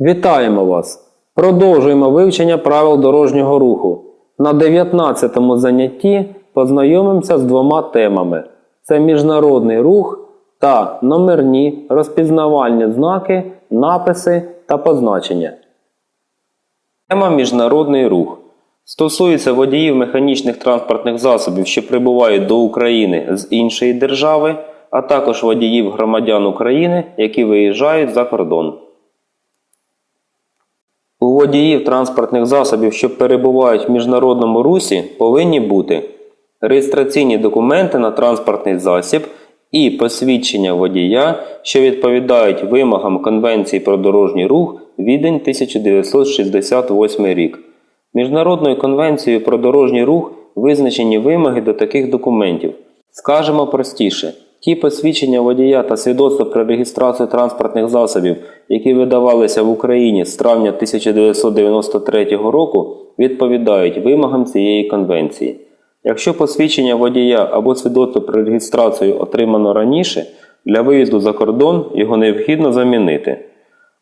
Вітаємо вас! Продовжуємо вивчення правил дорожнього руху. На 19-му занятті познайомимося з двома темами: це міжнародний рух та номерні розпізнавальні знаки, написи та позначення. Тема міжнародний рух стосується водіїв механічних транспортних засобів, що прибувають до України з іншої держави, а також водіїв громадян України, які виїжджають за кордон. У водіїв транспортних засобів, що перебувають в міжнародному русі, повинні бути реєстраційні документи на транспортний засіб і посвідчення водія, що відповідають вимогам Конвенції про дорожній рух відень 1968 рік. Міжнародною конвенцією про дорожній рух визначені вимоги до таких документів. Скажемо простіше, ті посвідчення водія та свідоцтва про реєстрацію транспортних засобів, які видавалися в Україні з травня 1993 року, відповідають вимогам цієї конвенції. Якщо посвідчення водія або свідоцтво про реєстрацію отримано раніше, для виїзду за кордон його необхідно замінити.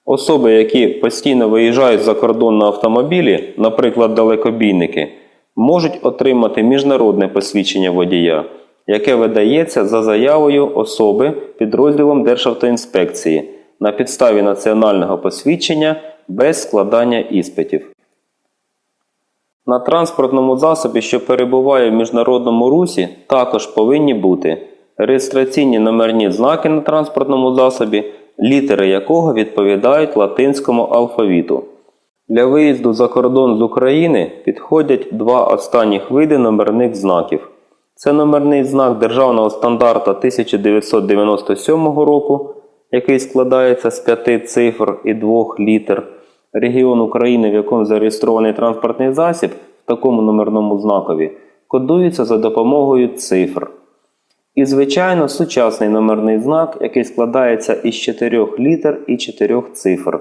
Особи, які постійно виїжджають за кордон на автомобілі, наприклад, далекобійники, можуть отримати міжнародне посвідчення водія, яке видається за заявою особи підрозділом Державтоінспекції на підставі національного посвідчення без складання іспитів. На транспортному засобі, що перебуває в міжнародному русі, також повинні бути реєстраційні номерні знаки на транспортному засобі, літери якого відповідають латинському алфавіту. Для виїзду за кордон з України підходять два останніх види номерних знаків. Це номерний знак Державного стандарта 1997 року, який складається з п'яти цифр і двох літер. Регіон України, в якому зареєстрований транспортний засіб в такому номерному знакові, кодується за допомогою цифр. І, звичайно, сучасний номерний знак, який складається із чотирьох літер і чотирьох цифр.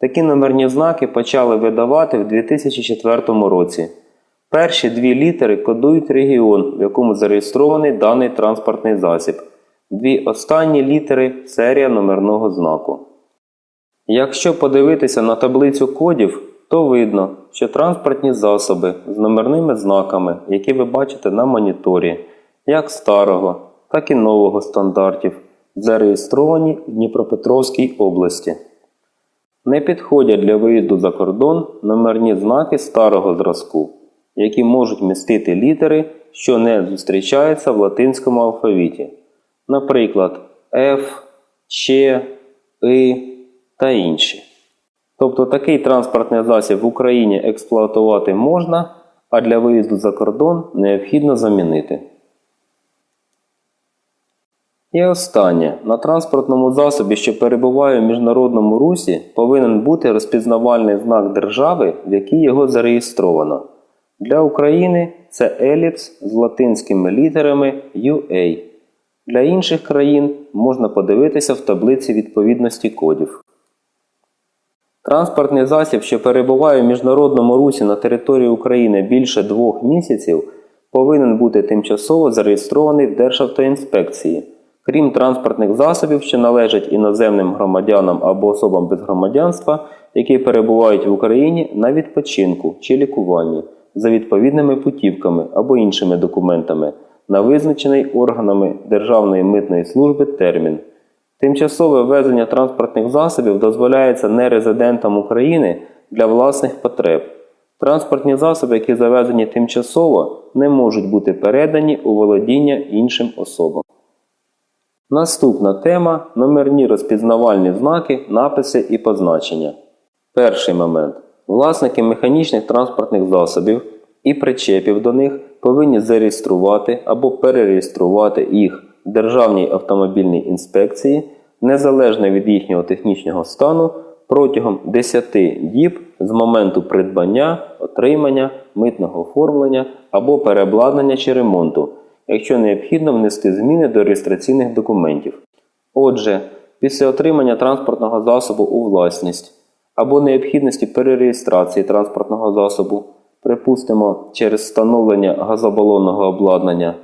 Такі номерні знаки почали видавати в 2004 році. Перші дві літери кодують регіон, в якому зареєстрований даний транспортний засіб. Дві останні літери серія номерного знаку. Якщо подивитися на таблицю кодів, то видно, що транспортні засоби з номерними знаками, які ви бачите на моніторі, як старого, так і нового стандартів, зареєстровані в Дніпропетровській області. Не підходять для виїзду за кордон номерні знаки старого зразку, які можуть містити літери, що не зустрічаються в латинському алфавіті, наприклад, F, Ч, И та інші. Тобто такий транспортний засіб в Україні експлуатувати можна, а для виїзду за кордон необхідно замінити. І останнє. На транспортному засобі, що перебуває в міжнародному русі, повинен бути розпізнавальний знак держави, в якій його зареєстровано. Для України це еліпс з латинськими літерами UA. Для інших країн можна подивитися в таблиці відповідності кодів. Транспортний засіб, що перебуває в міжнародному русі на території України більше двох місяців, повинен бути тимчасово зареєстрований в Державтоінспекції. Крім транспортних засобів, що належать іноземним громадянам або особам без громадянства, які перебувають в Україні на відпочинку чи лікуванні за відповідними путівками або іншими документами, на визначений органами Державної митної служби термін. Тимчасове ввезення транспортних засобів дозволяється нерезидентам України для власних потреб. Транспортні засоби, які завезені тимчасово, не можуть бути передані у володіння іншим особам. Наступна тема номерні розпізнавальні знаки, написи і позначення. Перший момент. Власники механічних транспортних засобів і причепів до них повинні зареєструвати або перереєструвати їх Державній автомобільній інспекції незалежно від їхнього технічного стану протягом 10 діб з моменту придбання, отримання, митного оформлення або переобладнання чи ремонту, якщо необхідно внести зміни до реєстраційних документів. Отже, після отримання транспортного засобу у власність або необхідності перереєстрації транспортного засобу, припустимо, через встановлення газобалонного обладнання,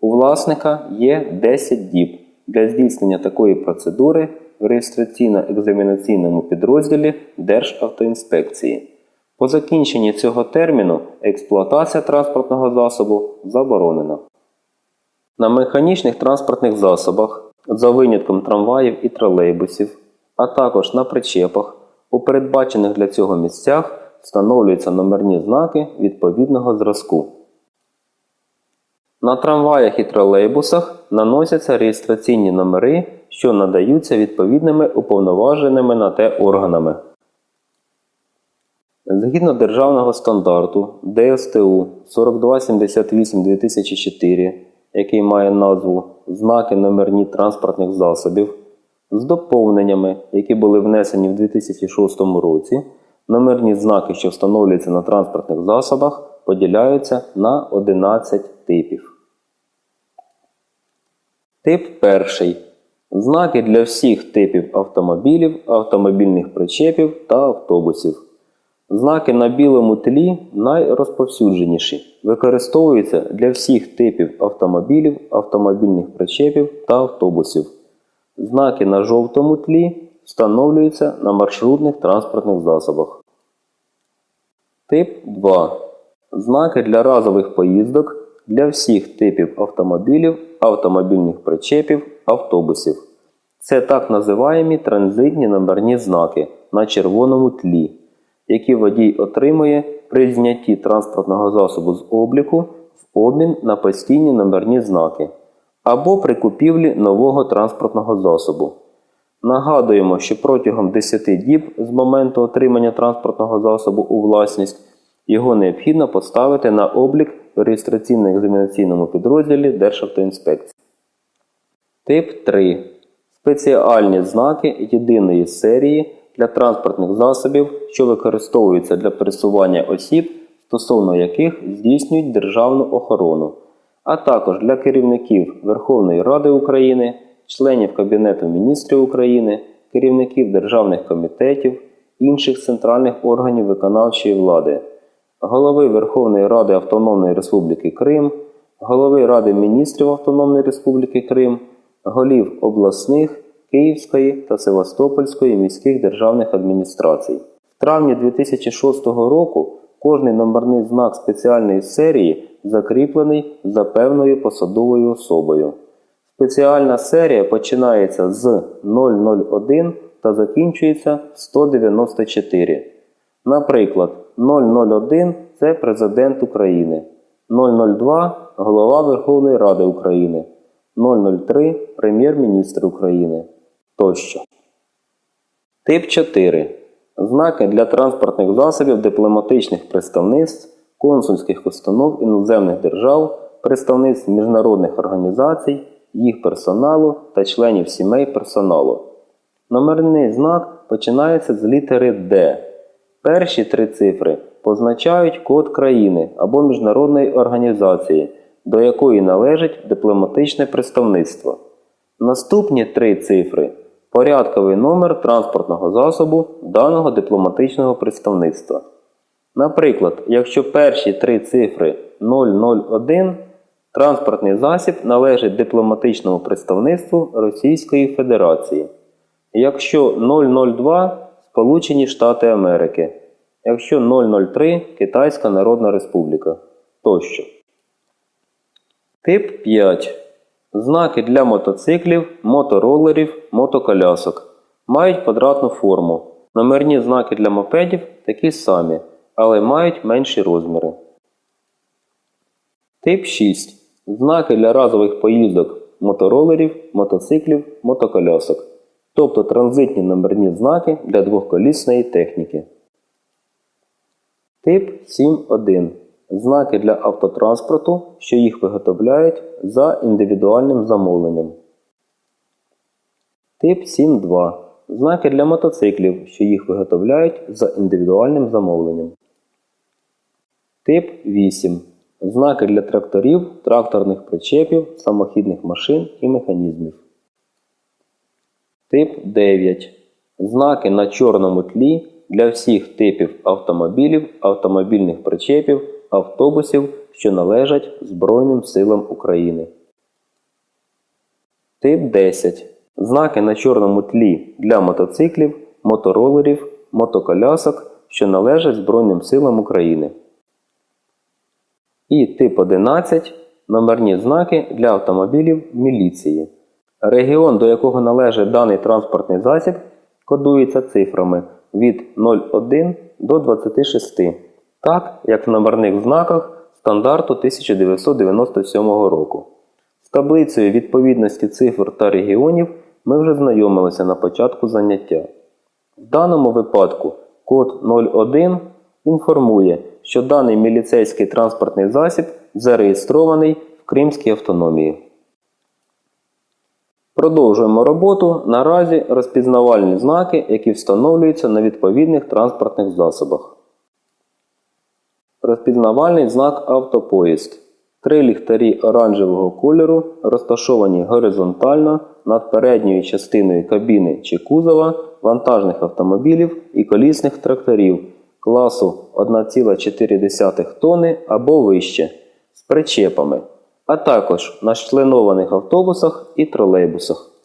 у власника є 10 діб для здійснення такої процедури в реєстраційно-екзаменаційному підрозділі Державтоінспекції. По закінченні цього терміну експлуатація транспортного засобу заборонена. На механічних транспортних засобах, за винятком трамваїв і тролейбусів, а також на причепах, у передбачених для цього місцях встановлюються номерні знаки відповідного зразку. На трамваях і тролейбусах наносяться реєстраційні номери, що надаються відповідними уповноваженими на те органами. Згідно державного стандарту ДСТУ 4278-2004, який має назву Знаки номерні транспортних засобів, з доповненнями, які були внесені в 2006 році, номерні знаки, що встановлюються на транспортних засобах, поділяються на 11 типів. Тип перший. Знаки для всіх типів автомобілів, автомобільних причепів та автобусів. Знаки на білому тлі найрозповсюдженіші. Використовуються для всіх типів автомобілів, автомобільних причепів та автобусів. Знаки на жовтому тлі встановлюються на маршрутних транспортних засобах. Тип 2. Знаки для разових поїздок для всіх типів автомобілів, автомобільних причепів, автобусів. Це так називаємі транзитні номерні знаки на червоному тлі, які водій отримує при знятті транспортного засобу з обліку в обмін на постійні номерні знаки або при купівлі нового транспортного засобу. Нагадуємо, що протягом 10 діб з моменту отримання транспортного засобу у власність його необхідно поставити на облік в реєстраційно-екзаменаційному підрозділі Державтоінспекції. Тип 3. Спеціальні знаки єдиної серії для транспортних засобів, що використовуються для пересування осіб, стосовно яких здійснюють державну охорону, а також для керівників Верховної Ради України, членів Кабінету міністрів України, керівників державних комітетів, інших центральних органів виконавчої влади, голови Верховної Ради Автономної Республіки Крим, голови Ради міністрів Автономної Республіки Крим, голів обласних, Київської та Севастопольської міських державних адміністрацій. В травні 2006 року кожний номерний знак спеціальної серії закріплений за певною посадовою особою. Спеціальна серія починається з 001 та закінчується 194. Наприклад, 001 це Президент України, 002 Голова Верховної Ради України, 003 Прем'єр-міністр України тощо. Тип 4. Знаки для транспортних засобів дипломатичних представництв, консульських установ іноземних держав, представництв міжнародних організацій, їх персоналу та членів сімей персоналу. Номерний знак починається з літери Д. Перші три цифри позначають код країни або міжнародної організації, до якої належить дипломатичне представництво. Наступні три цифри порядковий номер транспортного засобу даного дипломатичного представництва. Наприклад, якщо перші три цифри 001, транспортний засіб належить дипломатичному представництву Російської Федерації. Якщо 002 Сполучені Штати Америки, якщо 003 Китайська Народна Республіка тощо. Тип 5. Знаки для мотоциклів, моторолерів, мотоколясок. Мають квадратну форму. Номерні знаки для мопедів такі самі, але мають менші розміри. Тип 6. Знаки для разових поїздок моторолерів, мотоциклів, мотоколясок. Тобто транзитні номерні знаки для двохколісної техніки. Тип 7.1. Знаки для автотранспорту, що їх виготовляють за індивідуальним замовленням. Тип 7.2. Знаки для мотоциклів, що їх виготовляють за індивідуальним замовленням. Тип 8. Знаки для тракторів, тракторних причепів, самохідних машин і механізмів. Тип 9. Знаки на чорному тлі для всіх типів автомобілів, автомобільних причепів, автобусів, що належать Збройним силам України. Тип 10. Знаки на чорному тлі для мотоциклів, моторолерів, мотоколясок, що належать Збройним силам України. І тип 11 номерні знаки для автомобілів міліції. Регіон, до якого належить даний транспортний засіб, кодується цифрами від 01 до 26, так як в номерних знаках стандарту 1997 року. З таблицею відповідності цифр та регіонів ми вже знайомилися на початку заняття. В даному випадку код 01 інформує, що даний міліцейський транспортний засіб зареєстрований в Кримській автономії. Продовжуємо роботу. Наразі розпізнавальні знаки, які встановлюються на відповідних транспортних засобах. Розпізнавальний знак автопоїзд. Три ліхтарі оранжевого кольору розташовані горизонтально над передньою частиною кабіни чи кузова вантажних автомобілів і колісних тракторів класу 1,4 тонни або вище з причепами, а також на членованих автобусах і тролейбусах.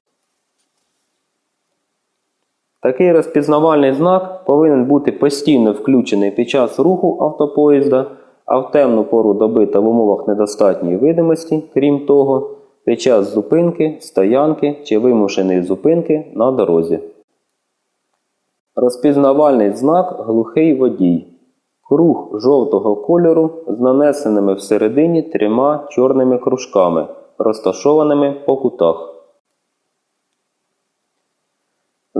Такий розпізнавальний знак повинен бути постійно включений під час руху автопоїзда, а в темну пору доби та в умовах недостатньої видимості, крім того, під час зупинки, стоянки чи вимушеної зупинки на дорозі. Розпізнавальний знак глухий водій. Круг жовтого кольору з нанесеними всередині трьома чорними кружками, розташованими по кутах.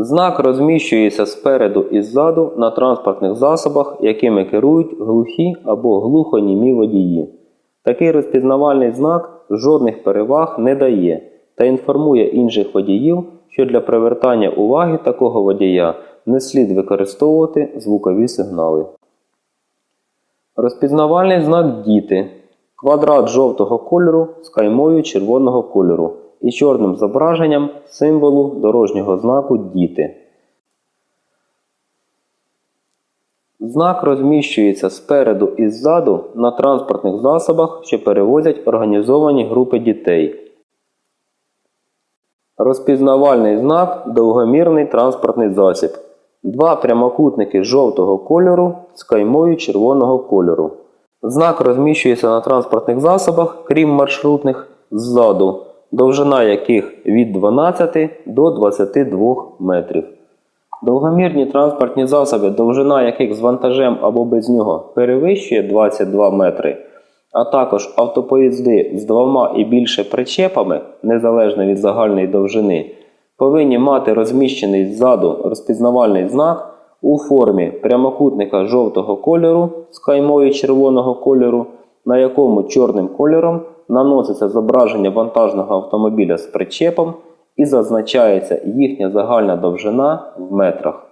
Знак розміщується спереду і ззаду на транспортних засобах, якими керують глухі або глухонімі водії. Такий розпізнавальний знак жодних переваг не дає та інформує інших водіїв, що для привертання уваги такого водія не слід використовувати звукові сигнали. Розпізнавальний знак діти. Квадрат жовтого кольору з каймою червоного кольору і чорним зображенням символу дорожнього знаку діти. Знак розміщується спереду і ззаду на транспортних засобах, що перевозять організовані групи дітей. Розпізнавальний знак довгомірний транспортний засіб. Два прямокутники жовтого кольору з каймою червоного кольору. Знак розміщується на транспортних засобах, крім маршрутних, ззаду, довжина яких від 12 до 22 метрів. Довгомірні транспортні засоби, довжина яких з вантажем або без нього перевищує 22 метри, а також автопоїзди з двома і більше причепами, незалежно від загальної довжини, повинні мати розміщений ззаду розпізнавальний знак у формі прямокутника жовтого кольору з каймою червоного кольору, на якому чорним кольором наноситься зображення вантажного автомобіля з причепом і зазначається їхня загальна довжина в метрах.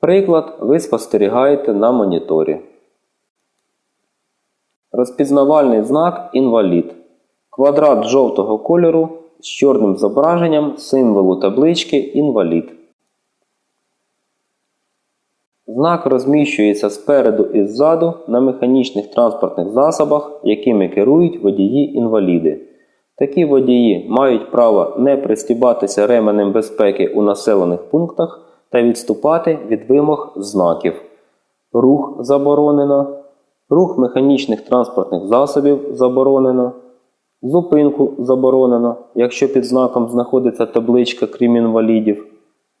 Приклад ви спостерігаєте на моніторі. Розпізнавальний знак інвалід. Квадрат жовтого кольору з чорним зображенням символу таблички інвалід. Знак розміщується спереду і ззаду на механічних транспортних засобах, якими керують водії-інваліди. Такі водії мають право не пристібатися ременем безпеки у населених пунктах та відступати від вимог знаків. Рух заборонено. Рух механічних транспортних засобів заборонено. Зупинку заборонено, якщо під знаком знаходиться табличка крім інвалідів.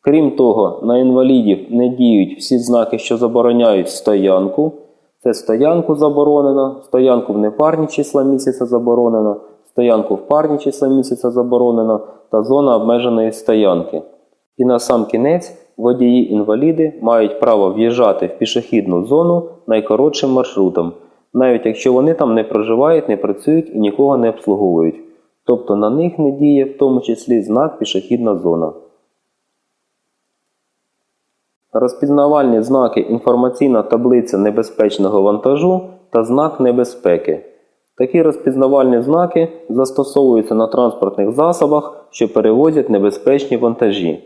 Крім того, на інвалідів не діють всі знаки, що забороняють стоянку. Це стоянку заборонено, стоянку в непарні числа місяця заборонено, стоянку в парні числа місяця заборонено та зона обмеженої стоянки. І на сам кінець водії-інваліди мають право в'їжджати в пішохідну зону найкоротшим маршрутом, навіть якщо вони там не проживають, не працюють і нікого не обслуговують. Тобто на них не діє в тому числі знак пішохідна зона. Розпізнавальні знаки інформаційна таблиця небезпечного вантажу та знак небезпеки. Такі розпізнавальні знаки застосовуються на транспортних засобах, що перевозять небезпечні вантажі.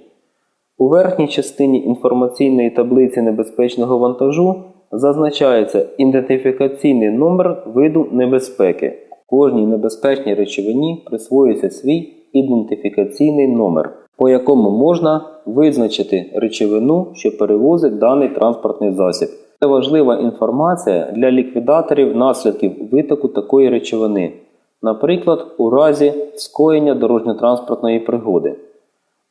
У верхній частині інформаційної таблиці небезпечного вантажу зазначається ідентифікаційний номер виду небезпеки, Кожній небезпечній речовині присвоюється свій ідентифікаційний номер, по якому можна визначити речовину, що перевозить даний транспортний засіб. Це важлива інформація для ліквідаторів наслідків витоку такої речовини, наприклад, у разі скоєння дорожньо-транспортної пригоди.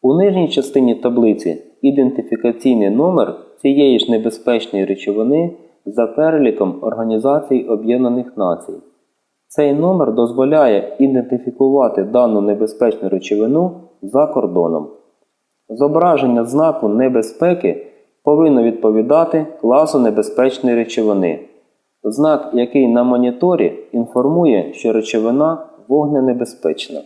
У нижній частині таблиці ідентифікаційний номер цієї ж небезпечної речовини за переліком Організації Об'єднаних Націй. Цей номер дозволяє ідентифікувати дану небезпечну речовину за кордоном. Зображення знаку небезпеки повинно відповідати класу небезпечної речовини. Знак, який на моніторі, інформує, що речовина вогненебезпечна.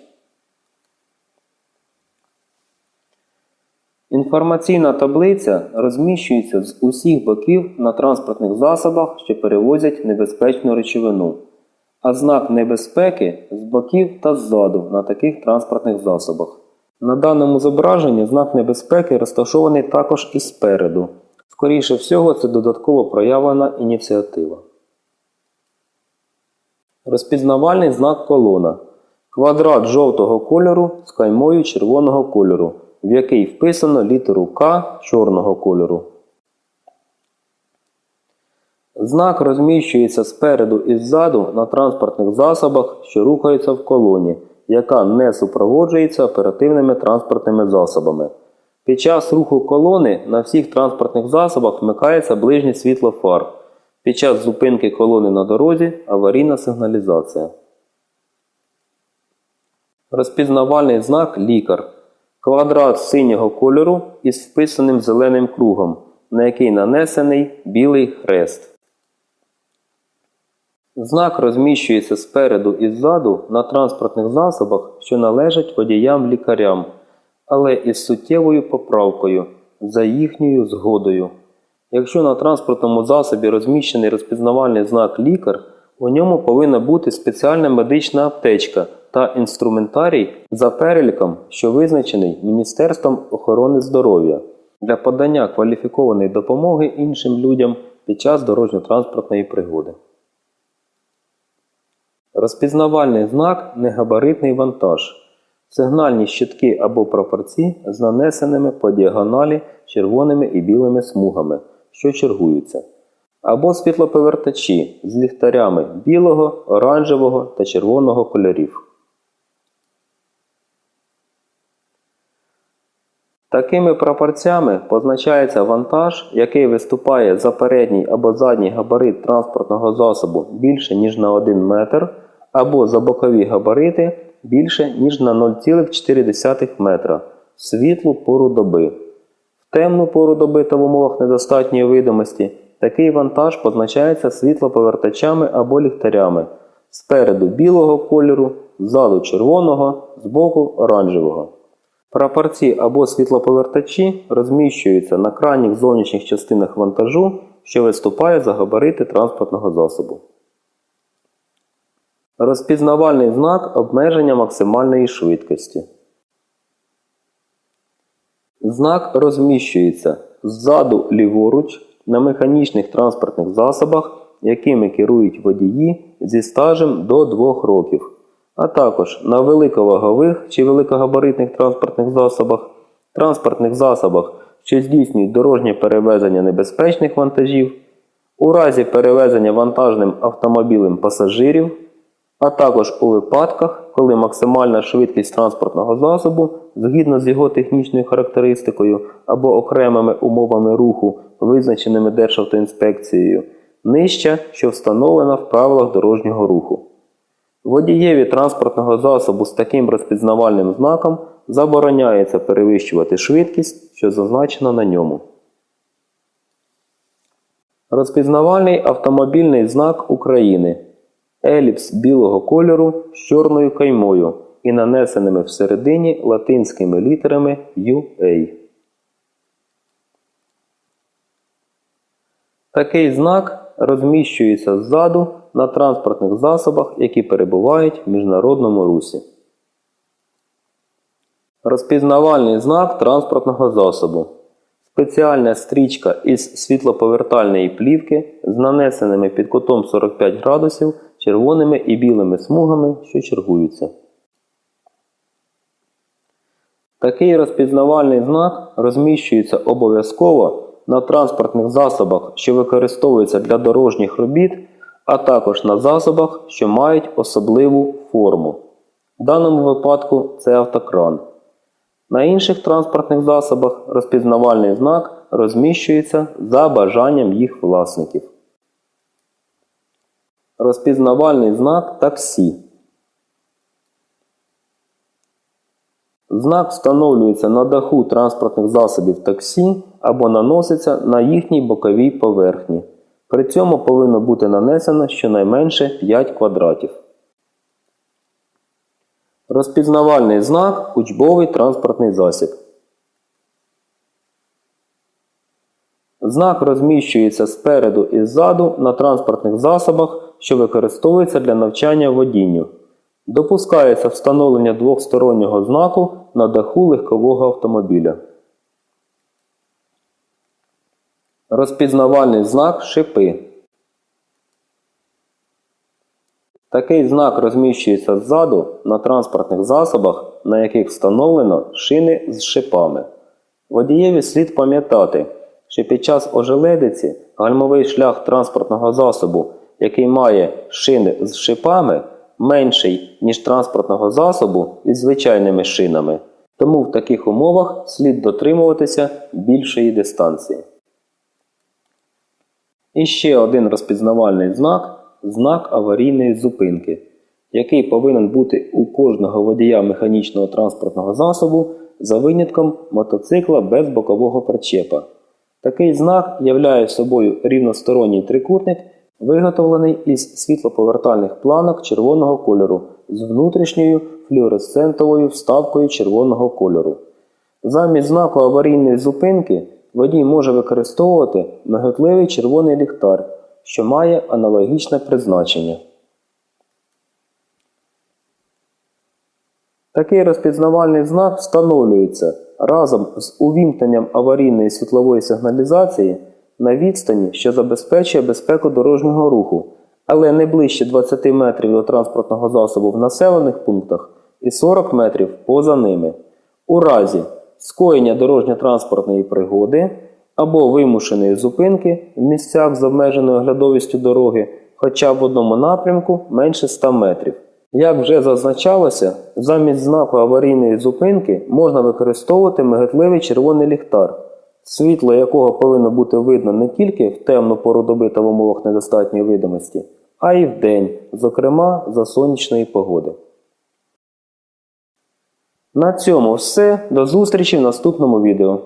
Інформаційна таблиця розміщується з усіх боків на транспортних засобах, що перевозять небезпечну речовину, а знак небезпеки з боків та ззаду на таких транспортних засобах. На даному зображенні знак небезпеки розташований також і спереду. Скоріше всього, це додатково проявлена ініціатива. Розпізнавальний знак колона. Квадрат жовтого кольору з каймою червоного кольору, в який вписано літеру К чорного кольору. Знак розміщується спереду і ззаду на транспортних засобах, що рухаються в колоні, яка не супроводжується оперативними транспортними засобами. Під час руху колони на всіх транспортних засобах вмикається ближнє світло фар. Під час зупинки колони на дорозі аварійна сигналізація. Розпізнавальний знак лікар. Квадрат синього кольору із вписаним зеленим кругом, на який нанесений білий хрест. Знак розміщується спереду і ззаду на транспортних засобах, що належать водіям-лікарям, але із суттєвою поправкою за їхньою згодою. Якщо на транспортному засобі розміщений розпізнавальний знак лікар, у ньому повинна бути спеціальна медична аптечка та інструментарій за переліком, що визначений Міністерством охорони здоров'я для подання кваліфікованої допомоги іншим людям під час дорожньо-транспортної пригоди. Розпізнавальний знак негабаритний вантаж. Сигнальні щитки або прапорці з нанесеними по діагоналі червоними і білими смугами, що чергуються. Або світлоповертачі з ліхтарями білого, оранжевого та червоного кольорів. Такими прапорцями позначається вантаж, який виступає за передній або задній габарит транспортного засобу більше ніж на 1 метр, або за бокові габарити більше ніж на 0,4 метра в світлу пору доби. В темну пору доби та в умовах недостатньої видимості такий вантаж позначається світлоповертачами або ліхтарями спереду білого кольору, ззаду червоного, збоку оранжевого. Прапорці або світлоповертачі розміщуються на крайніх зовнішніх частинах вантажу, що виступає за габарити транспортного засобу. Розпізнавальний знак обмеження максимальної швидкості. Знак розміщується ззаду ліворуч на механічних транспортних засобах, якими керують водії зі стажем до 2 років, а також на великовагових чи великогабаритних транспортних засобах, транспортних засобах, що здійснюють дорожнє перевезення небезпечних вантажів, у разі перевезення вантажним автомобілем пасажирів, а також у випадках, коли максимальна швидкість транспортного засобу згідно з його технічною характеристикою або окремими умовами руху, визначеними Державтоінспекцією, нижча, що встановлена в правилах дорожнього руху. Водієві транспортного засобу з таким розпізнавальним знаком забороняється перевищувати швидкість, що зазначена на ньому. Розпізнавальний автомобільний знак України. Еліпс білого кольору з чорною каймою і нанесеними всередині латинськими літерами UA. Такий знак розміщується ззаду на транспортних засобах, які перебувають в міжнародному русі. Розпізнавальний знак транспортного засобу. Спеціальна стрічка із світлоповертальної плівки з нанесеними під кутом 45 градусів червоними і білими смугами, що чергуються. Такий розпізнавальний знак розміщується обов'язково на транспортних засобах, що використовуються для дорожніх робіт, а також на засобах, що мають особливу форму. В даному випадку це автокран. На інших транспортних засобах розпізнавальний знак розміщується за бажанням їх власників. Розпізнавальний знак таксі. Знак встановлюється на даху транспортних засобів таксі або наноситься на їхній боковій поверхні. При цьому повинно бути нанесено щонайменше 5 квадратів. Розпізнавальний знак учбовий транспортний засіб. Знак розміщується спереду і ззаду на транспортних засобах, що використовуються для навчання водінню. Допускається встановлення двохстороннього знаку на даху легкового автомобіля. Розпізнавальний знак шипи. Такий знак розміщується ззаду на транспортних засобах, на яких встановлено шини з шипами. Водієві слід пам'ятати, що під час ожеледиці гальмовий шлях транспортного засобу, який має шини з шипами, менший, ніж транспортного засобу із звичайними шинами. Тому в таких умовах слід дотримуватися більшої дистанції. І ще один розпізнавальний знак знак аварійної зупинки, який повинен бути у кожного водія механічного транспортного засобу за винятком мотоцикла без бокового причепа. Такий знак являє собою рівносторонній трикутник, виготовлений із світлоповертальних планок червоного кольору з внутрішньою флюоресцентовою вставкою червоного кольору. Замість знаку аварійної зупинки водій може використовувати миготливий червоний ліхтар, що має аналогічне призначення. Такий розпізнавальний знак встановлюється разом з увімкненням аварійної світлової сигналізації на відстані, що забезпечує безпеку дорожнього руху, але не ближче 20 метрів до транспортного засобу в населених пунктах і 40 метрів поза ними. У разі скоєння дорожньо-транспортної пригоди або вимушеної зупинки в місцях з обмеженою оглядовістю дороги хоча б в одному напрямку менше 100 метрів. Як вже зазначалося, замість знаку аварійної зупинки можна використовувати миготливий червоний ліхтар, світло якого повинно бути видно не тільки в темну пору доби та в умовах недостатньої видимості, а й вдень, зокрема за сонячної погоди. На цьому все. До зустрічі в наступному відео.